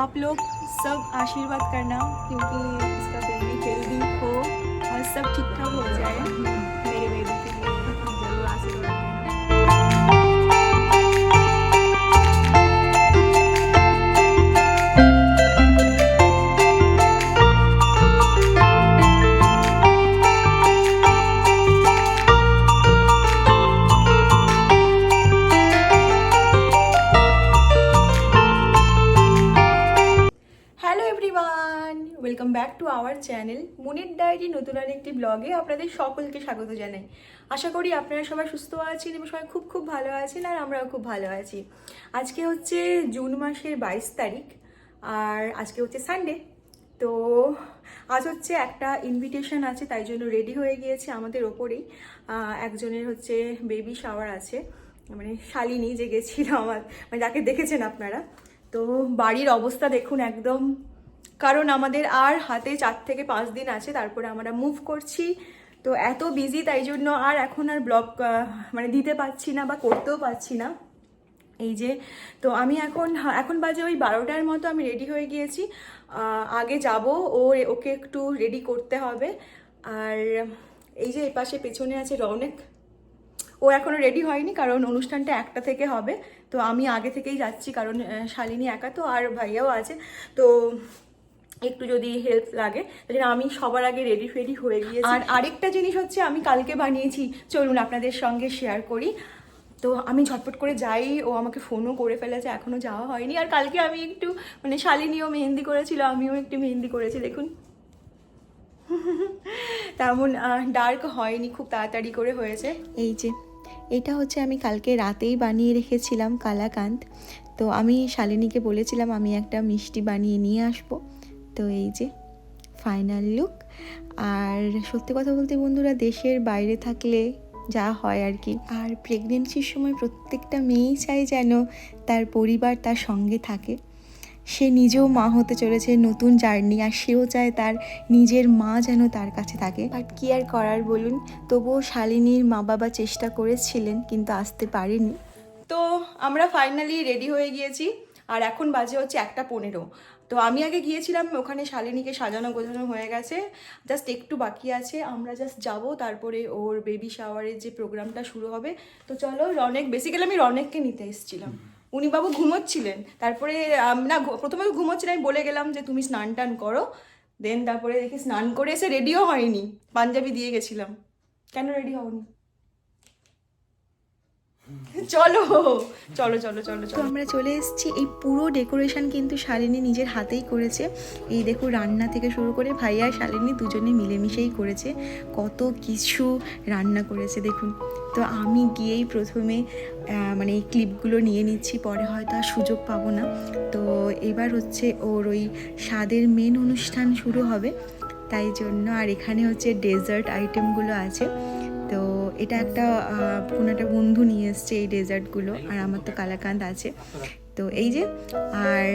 आप लोग सब आशीर्वाद करना, क्योंकि इसका बेबी जल्दी हो और सब ठीक ठाक हो जाए। Back to our channel Munir diary নতুন আর একটি ব্লগে আপনাদের সকলকে স্বাগত জানাই। আশা করি আপনারা সবাই সুস্থ আছেন এবং সবাই খুব খুব ভালো আছেন আর আমরাও খুব ভালো আছি। আজকে হচ্ছে জুন মাসের বাইশ তারিখ আর আজকে হচ্ছে সানডে তো আজ হচ্ছে একটা ইনভিটেশন আছে, তাই জন্য রেডি হয়ে গিয়েছে আমাদের ওপরেই। একজনের হচ্ছে বেবি শাওয়ার আছে মানে শালিনী যে গেছিল আমার মানে যাকে দেখেছেন আপনারা। তো বাড়ির অবস্থা দেখুন একদম কারণ আমাদের আর হাতে চার থেকে পাঁচ দিন আছে, তারপরে আমরা মুভ করছি। তো এত বিজি তাই জন্য আর এখন আর ব্লগ মানে দিতে পারছি না বা করতেও পারছি না। এই যে, তো আমি এখন এখন বাজে ওই বারোটার মতো, আমি রেডি হয়ে গিয়েছি। আগে যাব, ও ওকে একটু রেডি করতে হবে। আর এই যে এই পাশে পেছনে আছে রৌনক, ও এখনও রেডি হয়নি, কারণ অনুষ্ঠানটা একটা থেকে হবে। তো আমি আগে থেকেই যাচ্ছি, কারণ শালিনী একা তো, আর ভাইয়াও আছে। তো একটু যদি হেল্প লাগে তাহলে আমি সবার আগে রেডি ফেডি হয়ে গিয়েছি। আর আরেকটা জিনিস হচ্ছে আমি কালকে বানিয়েছি। চলুন আপনাদের সঙ্গে শেয়ার করি। তো আমি ঝটপট করে যাই ও আমাকে ফোনও করে ফেলেছে এখনও যাওয়া হয়নি। আর কালকে আমি একটু মানে শালিনীও মেহেন্দি করেছিল আমিও একটু মেহেন্দি করেছি দেখুন। তেমন ডার্ক হয়নি খুব তাড়াতাড়ি করে হয়েছে। এই যে এটা হচ্ছে আমি কালকে রাতেই বানিয়ে রেখেছিলাম কালাকান্দ। তো আমি শালিনীকে বলেছিলাম আমি একটা মিষ্টি বানিয়ে নিয়ে আসব। তো এই যে ফাইনাল লুক আর সত্যি কথা বলতে বন্ধুরা, দেশের বাইরে থাকলে যা হয় আর কি। আর প্রেগনেন্সির সময় প্রত্যেকটা মেয়েই চায় যেন তার পরিবার তার সঙ্গে থাকে। সে নিজেও মা হতে চলেছে, নতুন জার্নি আর সেও চায় তার নিজের মা যেন তার কাছে থাকে। বাট কি আর করার বলুন? তবুও শালিনীর মা বাবা চেষ্টা করেছিলেন, কিন্তু আসতে পারেনি। তো আমরা ফাইনালি রেডি হয়ে গিয়েছি, আর এখন বাজে হচ্ছে একটা পনেরো। তো আমি আগে গিয়েছিলাম ওখানে শালিনীকে সাজানো গোছানো হয়ে গেছে। জাস্ট একটু বাকি আছে আমরা জাস্ট যাব তারপরে ওর বেবি শাওয়ারের যে প্রোগ্রামটা শুরু হবে। তো চলো রনেক বেসিক্যালি আমি রনেককে নিতে এসেছিলাম। উনি বাবু ঘুমোচ্ছিলেন। তারপরে না প্রথমে তো ঘুমোচ্ছিলেন আমি বলে গেলাম যে তুমি স্নান টান করো। দেন তারপরে দেখি স্নান করে এসে রেডিও হয়নি। পাঞ্জাবি দিয়ে গেছিলাম। কেন রেডি হওনি? চলো চলো চলো চলো চলো। আমরা চলে এসেছি। এই পুরো ডেকোরেশন কিন্তু শালিনী নিজের হাতেই করেছে। এই দেখো রান্না থেকে শুরু করে ভাইয়া শালিনী দুজনে মিলেমিশেই করেছে। কত কিছু রান্না করেছে দেখুন। তো আমি গিয়েই প্রথমে মানে এই ক্লিপগুলো নিয়ে নিচ্ছি পরে হয়তো আর সুযোগ পাবো না। তো এবার হচ্ছে ওর ওই স্বাদের মেন অনুষ্ঠান শুরু হবে। তাই জন্য আর এখানে হচ্ছে ডেজার্ট আইটেমগুলো আছে। তো এটা একটা কোনো একটা বন্ধু নিয়ে এসছে এই ডেজার্টগুলো আর আমার তো কালাকান্দ আছে। তো এই যে, আর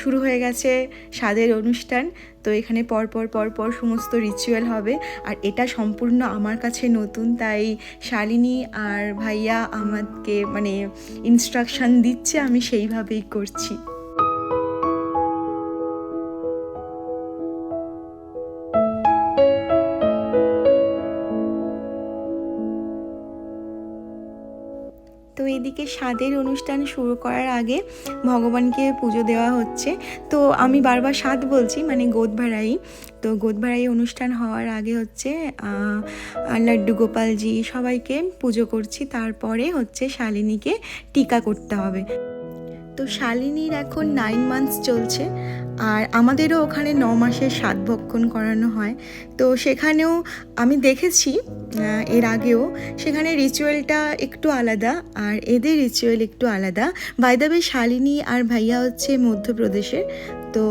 শুরু হয়ে গেছে স্বাদের অনুষ্ঠান, তো এখানে পরপর পরপর সমস্ত রিচুয়াল হবে। আর এটা সম্পূর্ণ আমার কাছে নতুন, তাই শালিনী আর ভাইয়া আমাকে মানে ইনস্ট্রাকশন দিচ্ছে, আমি সেইভাবেই করছি। সাদের স্বাদের অনুষ্ঠান শুরু করার আগে ভগবানকে পুজো দেওয়া হচ্ছে। তো আমি বারবার স্বাদ বলছি মানে গোদ ভাড়াই তো গোদ ভাড়াই অনুষ্ঠান হওয়ার আগে হচ্ছে লাড্ডু গোপালজি সবাইকে পুজো করছি। তারপরে হচ্ছে শালিনীকে টিকা করতে হবে। তো শালিনীর এখন নাইন মান্থস চলছে আর আমাদেরও ওখানে ন মাসের সাত ভক্ষণ করানো হয়। তো সেখানেও আমি দেখেছি এর আগেও সেখানে রিচুয়ালটা একটু আলাদা আর এদের রিচুয়াল একটু আলাদা। বাইদাবে শালিনী আর ভাইয়া হচ্ছে মধ্যপ্রদেশের, তো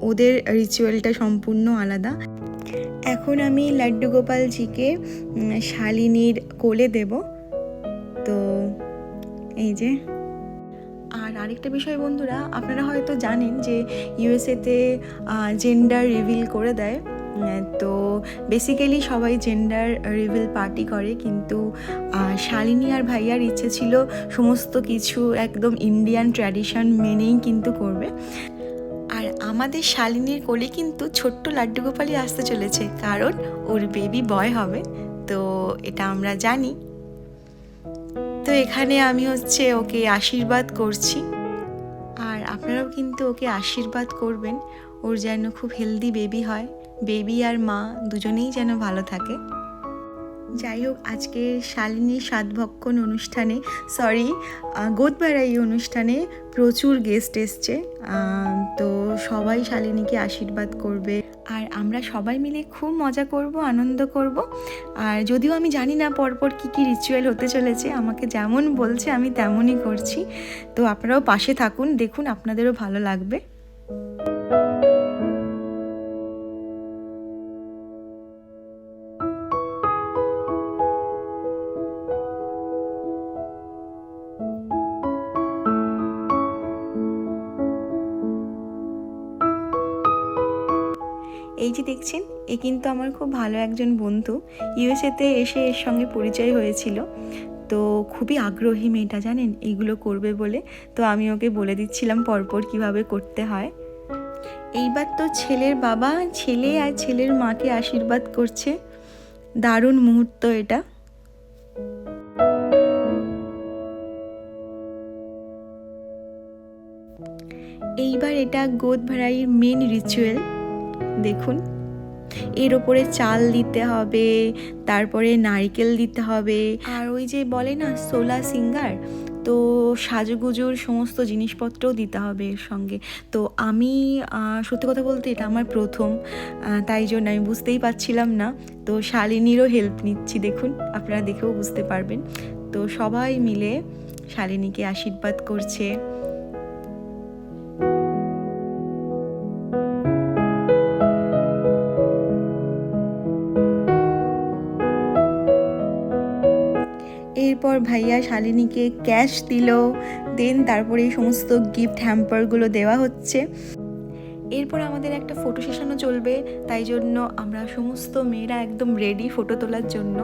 ওদের রিচুয়ালটা সম্পূর্ণ আলাদা। এখন আমি লাড্ডু গোপালজিকে শালিনীর কোলে দেব। তো, এই যে। আর আরেকটা বিষয় বন্ধুরা, আপনারা হয়তো জানেন যে ইউএসএতে জেন্ডার রিভিল করে দেয়। তো বেসিক্যালি সবাই জেন্ডার রিভিল পার্টি করে, কিন্তু শালিনী আর ভাইয়ার ইচ্ছে ছিল সমস্ত কিছু একদম ইন্ডিয়ান ট্র্যাডিশন মেনেই কিন্তু করবে। আর আমাদের শালিনীর কোলে কিন্তু ছোট্ট লাড্ডু গোপালই আসতে চলেছে, কারণ ওর বেবি বয় হবে। তো এটা আমরা জানি। এখানে আমি হচ্ছে ওকে আশীর্বাদ করছি। আর আপনারাও কিন্তু ওকে আশীর্বাদ করবেন। ওর যেন খুব হেলদি বেবি হয়। বেবি আর মা দুজনেই যেন ভালো থাকে। যাই হোক, আজকে শালিনী সাতভক্ষণ অনুষ্ঠানে সরি গোদবাড়াই অনুষ্ঠানে প্রচুর গেস্ট এসছে। তো সবাই শালিনীকে আশীর্বাদ করবে। আর আমরা সবাই মিলে খুব মজা করব, আনন্দ করব। আর যদিও আমি জানি না পরপর কী কী রিচুয়াল হতে চলেছে, আমাকে যেমন বলছে আমি তেমনই করছি। তো আপনারাও পাশে থাকুন, দেখুন আপনাদেরও ভালো লাগবে। দেখছেন, এ কিন্তু আমার খুব ভালো একজন বন্ধু। ইউএসএতে এসে এর সঙ্গে পরিচয় হয়েছিল। তো খুবই আগ্রহী মেয়েটা, জানেন? এইগুলো করবে বলে। তো আমি ওকে বলে দিচ্ছিলাম পরপর কীভাবে করতে হয়। এইবার তো ছেলের বাবা, ছেলে আর ছেলের মাকে আশীর্বাদ করছে। দারুণ মুহূর্ত এটা। এইবার এটা গোদ ভাড়াইয়ের মেন রিচুয়াল দেখুন। এর ওপরে চাল দিতে হবে, তারপরে নারিকেল দিতে হবে। আর ওই যে বলে না, সোলা সিঙ্গার, তো সাজুগুজুর সমস্ত জিনিসপত্রও দিতে হবে এর সঙ্গে। তো আমি সত্যি কথা বলতে এটা আমার প্রথম তাই জন্য আমি বুঝতেই পারছিলাম না। তো শালিনীরও হেল্প নিচ্ছি, দেখুন, আপনারা দেখেও বুঝতে পারবেন। তো সবাই মিলে শালিনীকে আশীর্বাদ করছে। এরপর ভাইয়া শালিনীকে ক্যাশ দিল, দেন তারপরে সমস্ত গিফট হ্যাম্পারগুলো দেওয়া হচ্ছে। এরপর আমাদের একটা ফটো সেশনও চলবে, তাই জন্য আমরা সমস্ত মেয়েরা একদম রেডি ফটো তোলার জন্য।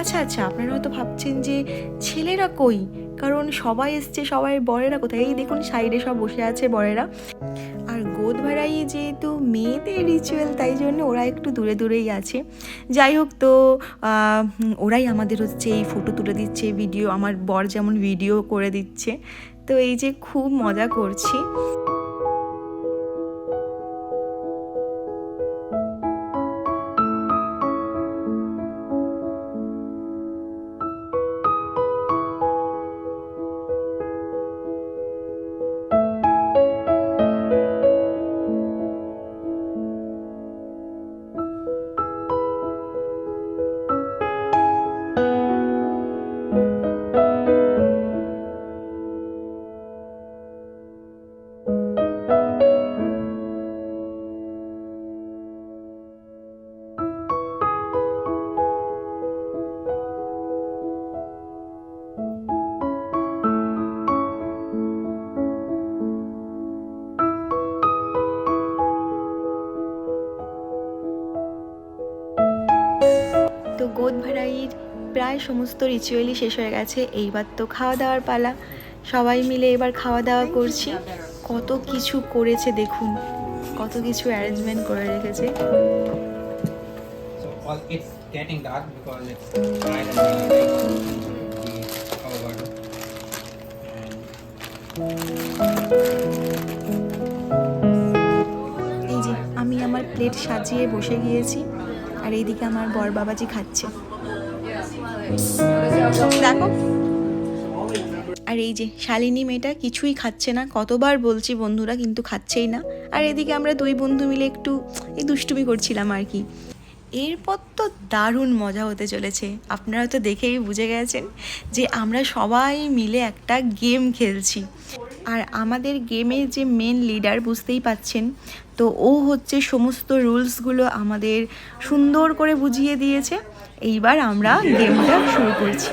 আচ্ছা আচ্ছা আপনারা হয়তো ভাবছেন যে ছেলেরা কই? কারণ সবাই এসছে, সবাই বরেরা কোথায়? এই দেখুন, সাইডে সব বসে আছে বরেরা। ভাড়াই যেহেতু মেয়েদের রিচুয়াল তাই জন্য ওরা একটু দূরে দূরেই আছে। যাই হোক তো ওরাই আমাদের হচ্ছে এই ফটো তুলে দিচ্ছে ভিডিও আমার বর যেমন ভিডিও করে দিচ্ছে। তো এই যে খুব মজা করছি। প্রায় সমস্ত রিচুয়ালই শেষ হয়ে গেছে। এইবার তো খাওয়া দাওয়ার পালা। সবাই মিলে এবার খাওয়া দাওয়া করছি। কত কিছু করেছে দেখুন। কত কিছু অ্যারেঞ্জমেন্ট করে রেখেছে। এই যে আমি আমার প্লেট সাজিয়ে বসে গিয়েছি আর এইদিকে আমার বর বাবাজি খাচ্ছে। দেখো। আর এই যে শালিনী মেয়েটা কিছুই খাচ্ছে না, কতবার বলছি বন্ধুরা কিন্তু খাচ্ছেই না। আর এদিকে আমরা দুই বন্ধু মিলে একটু এই দুষ্টুমি করছিলাম আর কি। এরপর তো দারুণ মজা হতে চলেছে। আপনারা তো দেখেই বুঝে গেছেন যে আমরা সবাই মিলে একটা গেম খেলছি। আর আমাদের গেমের যে মেন লিডার বুঝতেই পাচ্ছেন, তো ও হচ্ছে সমস্ত রুলসগুলো আমাদের সুন্দর করে বুঝিয়ে দিয়েছে। এইবার আমরা গেমটা শুরু করছি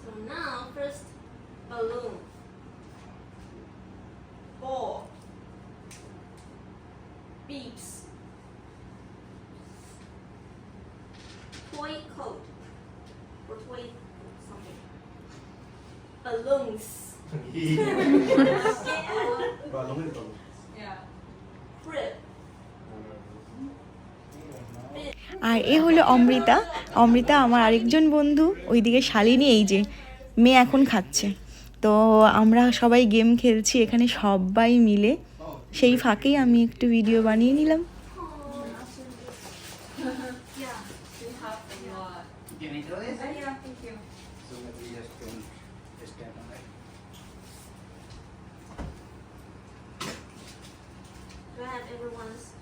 So now, first balloon, ball, beeps, toy coat, or toy something, balloons. yeah. Crib. আর এ হলো অমৃতা অমৃতা আমার আরেকজন বন্ধু ওইদিকে শালিনী এই যে মেয়ে এখন খাচ্ছে তো আমরা সবাই গেম খেলছি এখানে সবাই মিলে সেই ফাঁকেই আমি একটু ভিডিও বানিয়ে নিলাম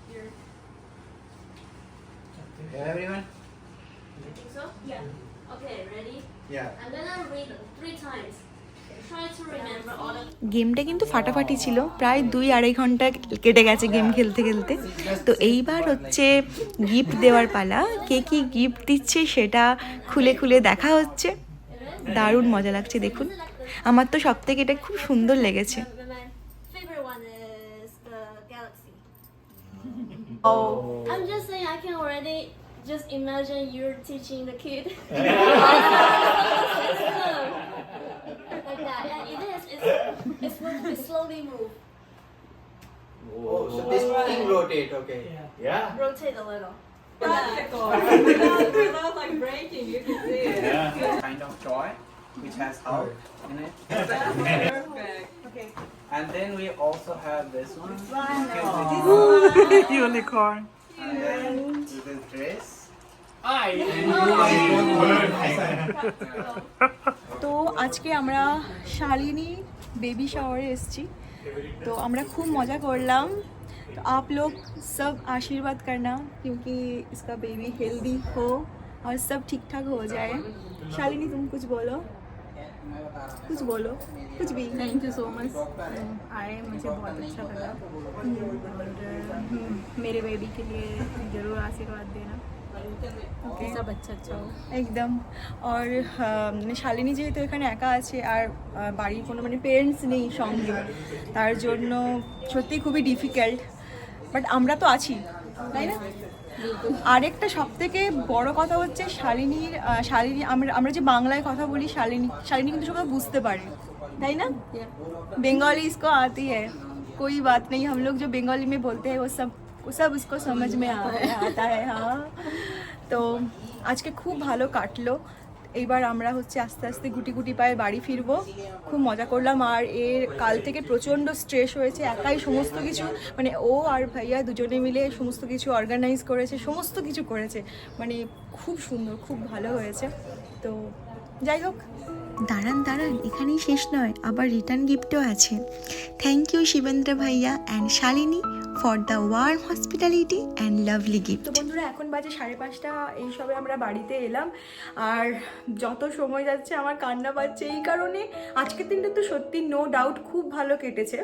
you. Everyone? I think so? Yeah. Okay, ready? Yeah. I'm gonna read three times. গেমটা কিন্তু ফাটাফাটি ছিল প্রায় দুই আড়াই ঘণ্টা কেটে গেছে গেম খেলতে খেলতে তো এইবার হচ্ছে গিফট দেওয়ার পালা কে কি গিফট দিচ্ছে সেটা খুলে খুলে দেখা হচ্ছে দারুণ মজা লাগছে, দেখুন আমার তো সব থেকে এটা খুব সুন্দর লেগেছে. Oh. I'm just saying, I can already just imagine you're teaching the kid. like that. And it is, it's, it's supposed slowly move. Oh, so this thing rotate, okay. Yeah. Rotate a little. Practical. without, without like breaking, you can see it. Yeah. Kind of joy, which has heart in it. Perfect. Okay. And then we also have this one. Wow. Unicorn. And then this dress. তো আজকে আমরা Shalini baby শাওয়ারে এসেছি तो আমরা খুব মজা করলাম तो आप लोग सब आशीर्वाद करना क्योंकि इसका बेबी हेल्दी हो और सब ठीक ठाक हो जाए शालिनी तुम कुछ बोलो कुछ बोलो कुछ भी Thank you so much. आए मुझे बहुत अच्छा लगा और हम्म, मेरे बेबी के लिए जरूर आशीर्वाद देना Okay. सब अच्छा अच्छा हो একদম আর আহ, মানে শালিনী যেহেতু এখানে একা আছে আর আহ, বাড়ির কোনো মানে পেরেন্টস নেই সঙ্গে তার জন্য সত্যি খুবই ডিফিকাল্ট বাট আমরা তো আছি তাই না আরেকটা সব থেকে বড় কথা হচ্ছে শালিনীর আহ, শালিনী আমরা আমরা যে বাংলায় কথা বলি শালিনী শালিনী কিন্তু সবাই বুঝতে পারে তাই না बंगाली इसको आती है कोई बात नहीं हम लोग जो बंगाली में बोलते हैं वो सब वो सब उसको समझ में आ, आता है हाँ তো আজকে খুব ভালো কাটলো এইবার আমরা হচ্ছে আস্তে আস্তে গুটি গুটি পায়ে বাড়ি ফিরবো খুব মজা করলাম আর এর কাল থেকে প্রচণ্ড স্ট্রেস হয়েছে একাই সমস্ত কিছু মানে ও আর ভাইয়া দুজনে মিলে সমস্ত কিছু অর্গানাইজ করেছে সমস্ত কিছু করেছে মানে খুব সুন্দর খুব ভালো হয়েছে তো যাই হোক। দাঁড়ান দাঁড়ান এখানেই শেষ নয় আবার রিটার্ন গিফটও আছে। থ্যাংক ইউ শিবেন্দ্র ভাইয়া and Shalini for the warm hospitality and lovely gift তো বন্ধুরা এখন বাজে সাড়ে পাঁচটা এই সবে আমরা বাড়িতে এলাম। আর যত সময় যাচ্ছে আমার কান্না পাচ্ছে এই কারণে। আজকের দিনটা তো সত্যি নো ডাউট খুব ভালো কেটেছে।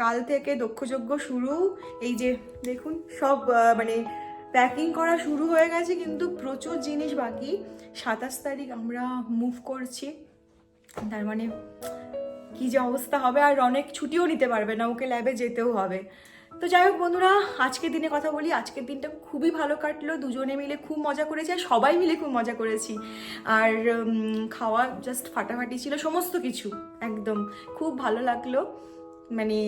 কাল থেকে দক্ষযজ্ঞ শুরু। এই যে দেখুন সব মানে প্যাকিং করা শুরু হয়ে গেছে, কিন্তু প্রচুর জিনিস বাকি। সাতাশ তারিখ আমরা মুভ করছি। তার মানে কি যে অবস্থা হবে, আর অনেক ছুটিও নিতে পারবে না, ওকে ল্যাবে যেতেও হবে। তো যাই হোক বন্ধুরা, আজকের দিনে কথা বলি, আজকের দিনটা খুবই ভালো কাটলো, দুজনে মিলে খুব মজা করেছি, আর সবাই মিলে খুব মজা করেছি। আর খাওয়া জাস্ট ফাটাফাটি ছিল, সমস্ত কিছু, একদম। খুব ভালো লাগল মানে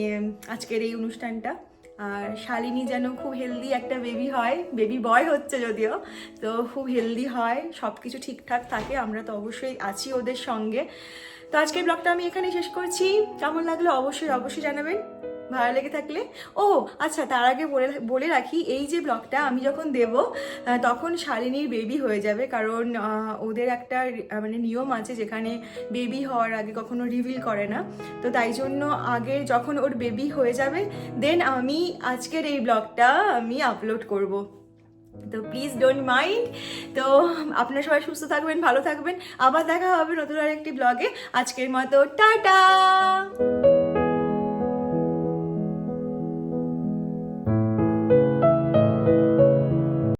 আজকের এই অনুষ্ঠানটা। আর শালিনী যেন খুব হেলদি একটা বেবি হয় বেবি বয় হচ্ছে যদিও, তো খুব হেলদি হয় সব কিছু ঠিকঠাক থাকে, আমরা তো অবশ্যই আছি ওদের সঙ্গে। তো আজকের ব্লগটা আমি এখানে শেষ করছি, কেমন লাগল অবশ্যই অবশ্যই জানাবেন। ভালো লেগে থাকলে? ও আচ্ছা তার আগে বলে বলে রাখি, এই যে ব্লগটা আমি যখন দেব তখন শালিনীর বেবি হয়ে যাবে। কারণ ওদের একটা মানে নিয়ম আছে যেখানে বেবি হওয়ার আগে কখনো রিভিল করে না। তো তাই জন্য আগে যখন ওর বেবি হয়ে যাবে দেন আমি আজকের এই ব্লগটা আমি আপলোড করব। তো প্লিজ ডোন্ট মাইন্ড তো আপনারা সবাই সুস্থ থাকবেন, ভালো থাকবেন। আবার দেখা হবে নতুন আরেকটি ব্লগে। আজকের মতো, টাটা!